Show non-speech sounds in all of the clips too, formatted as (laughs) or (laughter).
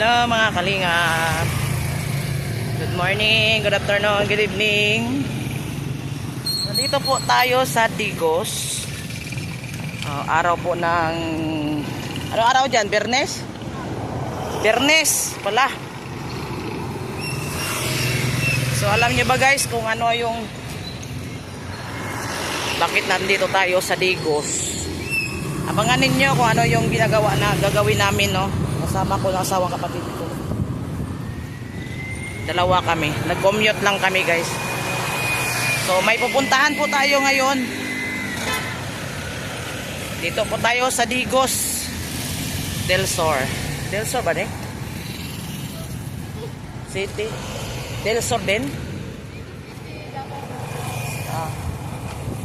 Hello mga kalinga. Good morning, good afternoon, good evening. Nandito po tayo sa Digos. Ah, araw po ng... Ano araw dyan? Bernes? Bernes pala. So alam niyo ba guys kung ano yung... Bakit nandito tayo sa Digos? Abangan ninyo kung ano yung ginagawa na gagawin namin, no? Kasama ko ng asawang kapatid ko. Dalawa kami. Nag-commute lang kami, guys. So, may pupuntahan po tayo ngayon. Dito po tayo sa Digos del Sur. Del Sur ba, ne? City. Del Sur din? Ah.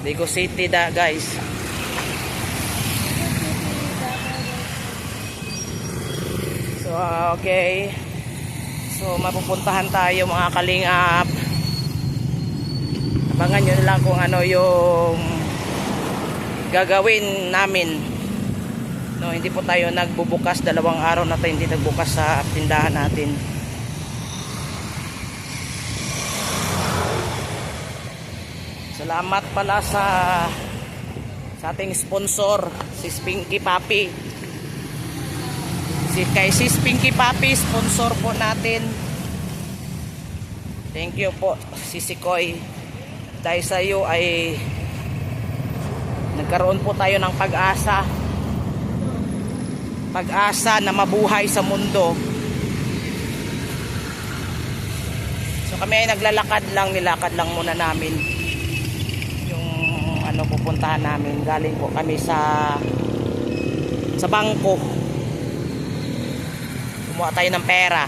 Digos City da, guys. So, ah, okay. So, mapupuntahan tayo mga kalingap. Abangan nyo lang kung ano yung gagawin namin. No, hindi po tayo nagbubukas dalawang araw na tayo hindi nagbukas sa tindahan natin. Salamat pala sa sa ating sponsor, si Spinky Papi. Si kay Sis Pinky Papi, sponsor po natin. Thank you po, Sisi Koy. Dahil sa iyo ay nagkaroon po tayo ng pag-asa. Pag-asa na mabuhay sa mundo. So kami ay naglalakad lang, nilakad lang muna namin yung ano pupuntahan namin. Galing po kami sa sa bangko kumuha tayo ng pera.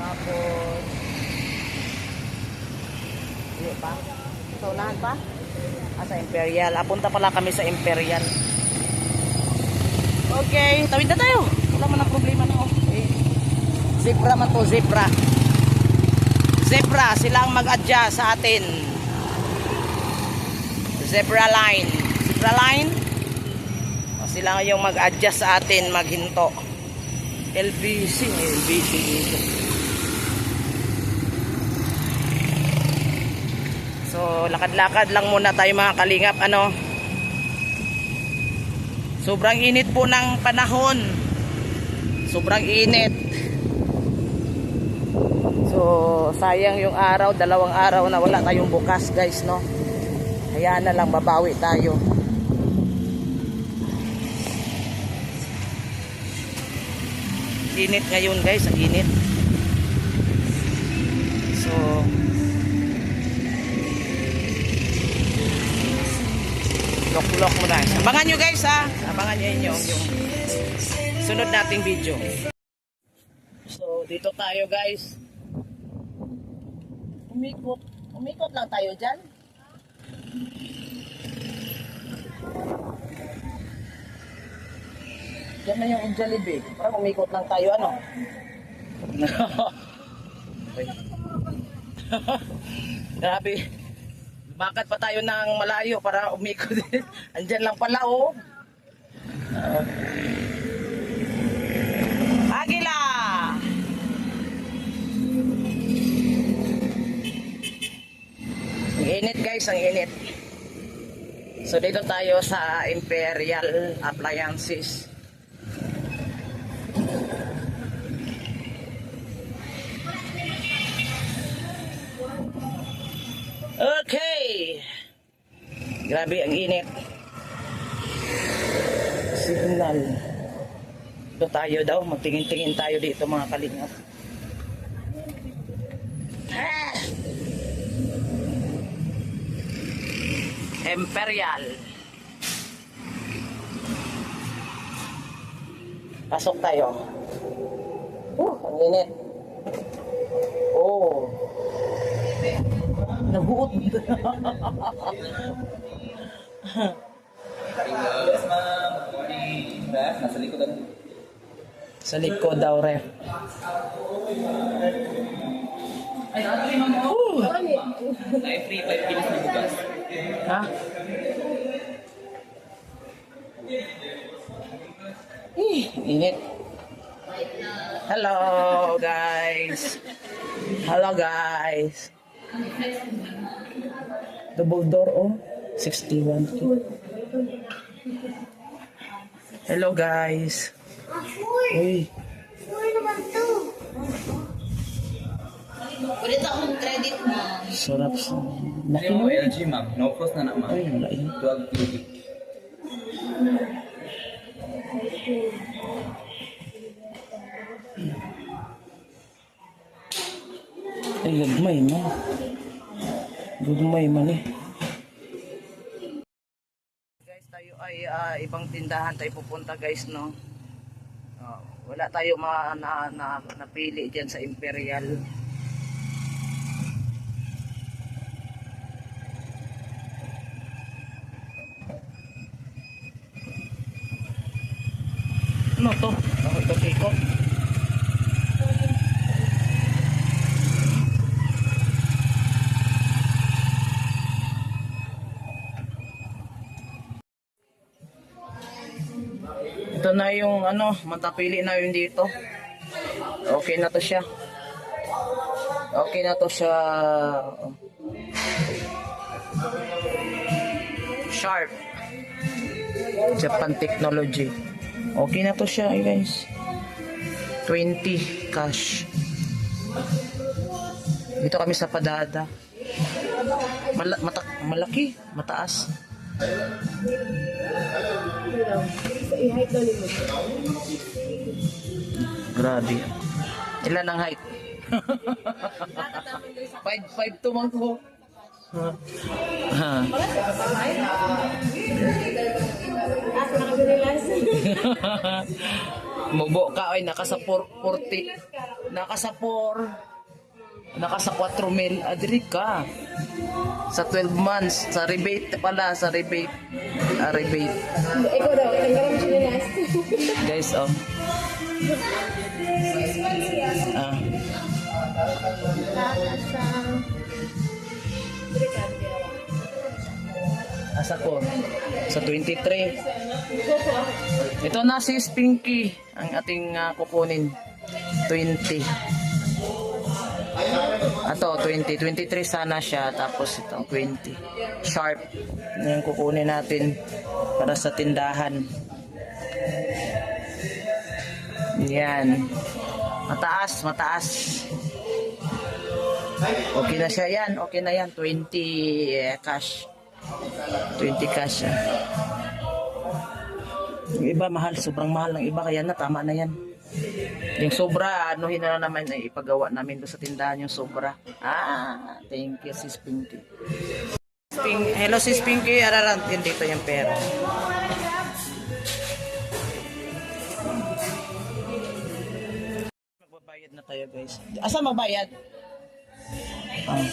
Tapos hindi pa. Sa unahan pa? Ah, sa Imperial. Apunta pala kami sa Imperial. Okay tawid na tayo. Wala man ang problema na okay. zebra man to zebra. Zebra sila ang mag-adjust sa atin. Zebra line. Zebra line sila yung mag-adjust sa atin maghinto. LBC LBC so lakad-lakad lang muna tayo mga kalingap ano? Sobrang init po ng panahon. Sobrang init. So sayang yung araw dalawang araw na wala tayong bukas guys no? Hayaan na lang babawi tayo init ngayon guys ang init. So lock lock muna. Abangan nyo guys ha abangan nyo yung, yung sunod nating video. So dito tayo guys. Umikot. Umikot lang tayo dyan Diyan na yung Jollibee. Parang umikot lang tayo, ano? (laughs) Grabe. Bakit pa tayo ng malayo para umikot? (laughs) Andyan lang pala, oh. Agila! Ang init guys, ang init. So dito tayo sa Imperial Appliances. Grabe ang init. Signal. Ito tayo daw. Magtingin-tingin tayo dito mga kalingap. Ah! Imperial. Pasok tayo. Oh, ang init. Oh. Nabuot. (laughs) Yes, ma'am. Good morning. Ref, nasa likod ano? Sa likod daw, ref. Ay, nakakali ma'am mo. Oh. Ay, free 5 kilos na bugas. Ha? Ay, init. Hello, guys. Hello, guys. Double door, oh. 61. Hello, guys. Uy, Pwede akong credit mo. sarap sa... Hindi mo LG ma'am. No frost na na ma'am. Ay, wala yun. 12 cubic. Ay, gagmay man. Gagmay man eh. Tayo ay ah, ibang tindahan tayo pupunta guys, no? Ah, wala tayo ma na, na, napili dyan sa Imperial. Ano to? Ako ikot-ikot. Ito na yung ano, matapili na yun dito. Okay na to siya. Okay na to siya. Sharp. Japan Technology. Okay na to siya, eh, guys. 20 cash. Dito kami sa Padada. Mala- mata- malaki, mataas. Grabe. Ilan ang height? 5 5 to man ko. Ha. (laughs) (laughs) Mubo ka oy naka sa 40 naka sa 4 naka sa 4 mil adri ka. Sa 12 months sa rebate pala sa rebate ah, rebate. Ikaw daw, tanggalan mo siya last. guys oh. Ah. Asa ko? Sa 23 ito na si Spinky ang ating ah, kukunin. 20 Ato, 20. 23 sana siya. Tapos itong 20. Sharp. Na yung kukunin natin para sa tindahan. Yan. Mataas, mataas. Okay na siya yan. Okay na yan. 20 eh, cash. 20 cash. ah. Yung iba mahal. Sobrang mahal ng iba. Kaya na, tama na yan. Yung sobra, anuhin na naman ay ipagawa namin doon sa tindahan yung sobra. Ah, thank you sis Pinky. Pink, hello sis Pinky, araran din dito yung pera. Magbabayad na tayo guys. Asa magbayad? Ah.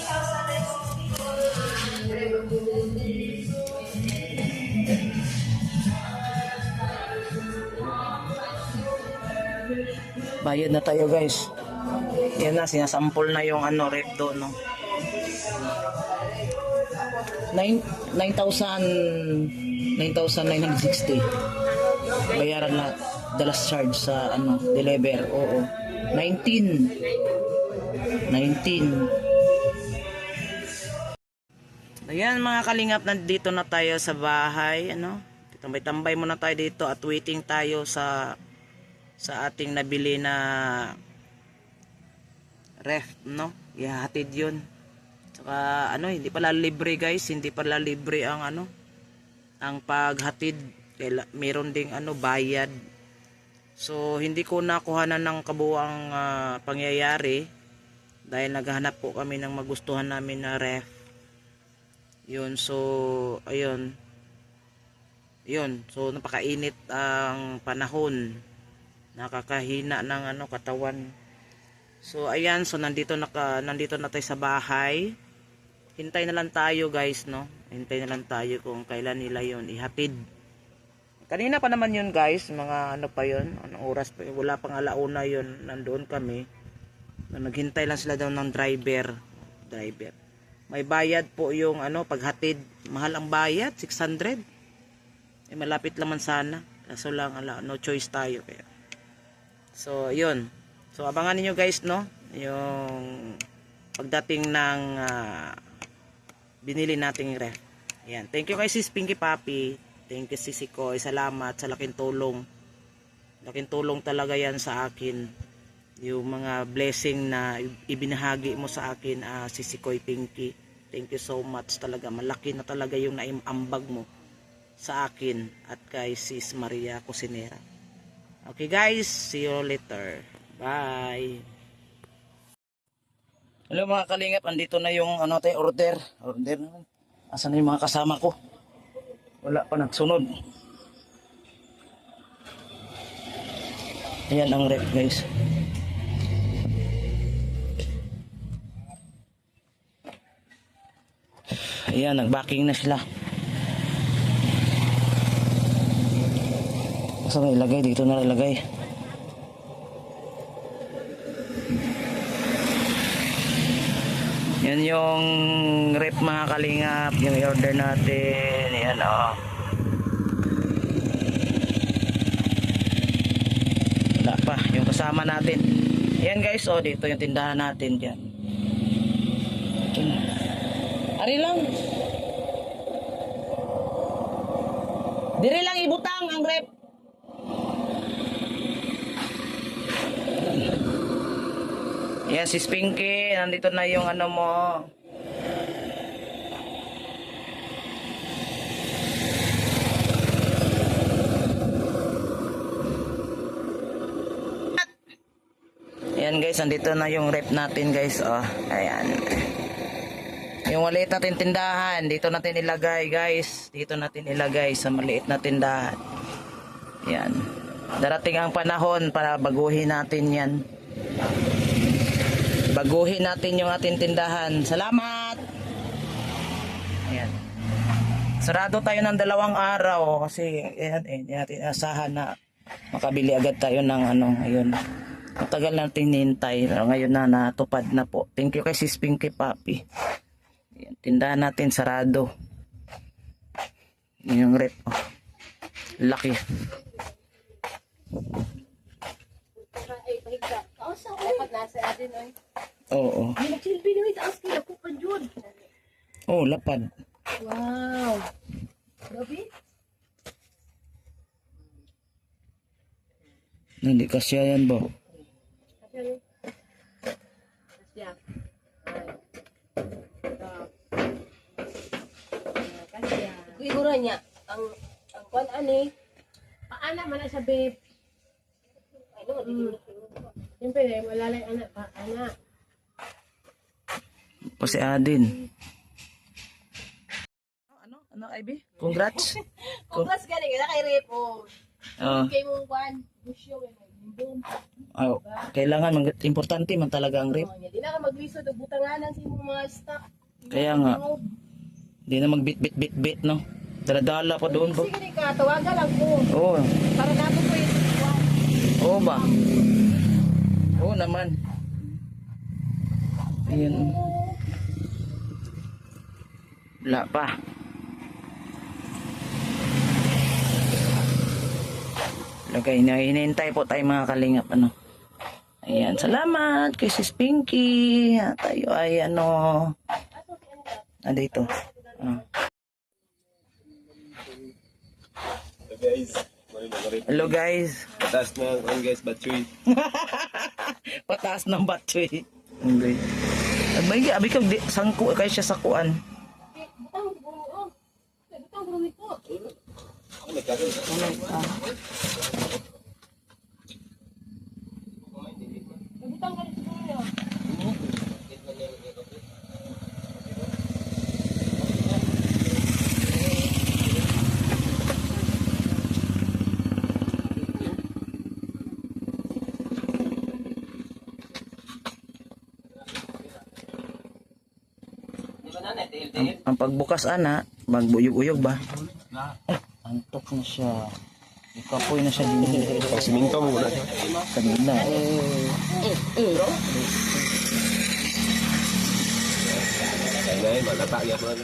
Bayad na tayo guys. Yan na, sinasampol na yung ano, rep doon, no. Nine- 9,000 9,960 bayaran lahat the last charge sa ano deliver oo 19 19 Ayan mga kalingap, nandito na tayo sa bahay, ano? Tambay-tambay muna tayo dito at waiting tayo sa sa ating nabili na ref, no? Ihahatid yun. Saka ano, hindi pala libre guys, hindi pala libre ang ano, ang paghatid. Kaila, meron ding ano, bayad. So, hindi ko nakuhanan ng kabuang ah, pangyayari dahil naghahanap po kami ng magustuhan namin na ref. Yun, so, ayun. Yun, so napakainit ang panahon. Nakakahina ng ano katawan. So ayan, so nandito na nandito na tayo sa bahay. Hintay na lang tayo, guys, no. Hintay na lang tayo kung kailan nila 'yon ihatid. Kanina pa naman 'yun, guys, mga ano pa 'yon, anong oras pa, wala pang alauna 'yon, nandoon kami. Na naghintay lang sila daw ng driver, driver. May bayad po yung ano paghatid. Mahal ang bayad, 600. Eh malapit naman sana. Kaso lang, ala, no choice tayo. Kaya. So, yun. So, abangan niyo guys, no? Yung pagdating ng ah, binili nating ref. Ayan. Thank you kay Sis Pinky Papi. Thank you Sisi Koy. Salamat sa laking tulong. Laking tulong talaga yan sa akin. Yung mga blessing na ibinahagi mo sa akin, ah, Sisi Koy Pinky. Thank you so much talaga. Malaki na talaga yung naiambag mo sa akin at kay Sis Maria Cusinera. Okay guys, see you later. Bye. Hello mga kalingap, andito na yung ano tayo order. Order naman. Asan na yung mga kasama ko? Wala pa nagsunod. Ayan ang rep guys. Ayan, nagbacking na sila. Saan na ilagay? Dito na ilagay. Yan yung rep mga kalingap, yung order natin. Yan oh. Wala pa, yung kasama natin. Yan guys, oh, dito yung tindahan natin dyan. Ari lang. Dire lang ibutang ang rep. Yan si Spinky, nandito na yung ano mo. Ayan guys, nandito na yung rep natin guys. Oh, ayan. Yung maliit natin tindahan, dito natin ilagay guys. Dito natin ilagay sa maliit na tindahan. Yan. Darating ang panahon para baguhin natin yan. Baguhin natin yung ating tindahan. Salamat! Ayan. Sarado tayo ng dalawang araw kasi ayan, eh, hindi natin asahan na makabili agad tayo ng ano, ayun. Matagal natin nintay. Ngayon na natupad na po. Thank you kay Sis Pinky Papi. Ayan, tindahan natin sarado. Yun Yung rep. Oh. Laki. Dapat nasa atin, oy. Oo. May nagsilbi na itaas kaya ko pa dyan. Oh, lapad. Wow. Gabi? Hindi kasya yan ba? Kasya rin. Kasya. Kasya. Siguro niya, ang ang kwan ani, paana man na sabi, ay no, mm. Siyempre, wala lang anak pa, anak. O si Adin. Ano? Ano, Ivy? Congrats. (laughs) Mas galing, na kay Repo. Oh, Kay mong kwan, busyo, boom. oh, kailangan, mag- importante man talaga ang rep. Oh, Di na ka maglisod o butanganan sa imong mga stock. Kaya nga. Hindi na magbit-bit-bit-bit, no? Daladala pa doon ba? Sige ka, tawagan lang ko. Oo. Para nato po yung. Oo ba? Oo naman. Ayan. Wala pa. Lagay na hinihintay po tayo mga kalingap ano. Ayan, salamat kay Sis Pinky. Tayo ay ano. Ah, dito. Ah. guys. Hello guys. Taas na ang guys, battery. (laughs) Pataas ng battery. Okay. May abi ka di sangko kay siya sa kuan. Ano ka? Pagbukas ana, magbuyog-uyog ba? Ay, antok na siya. Ikapoy na siya din. Siminto mo muna. Kanina. Na eh, malata yan man.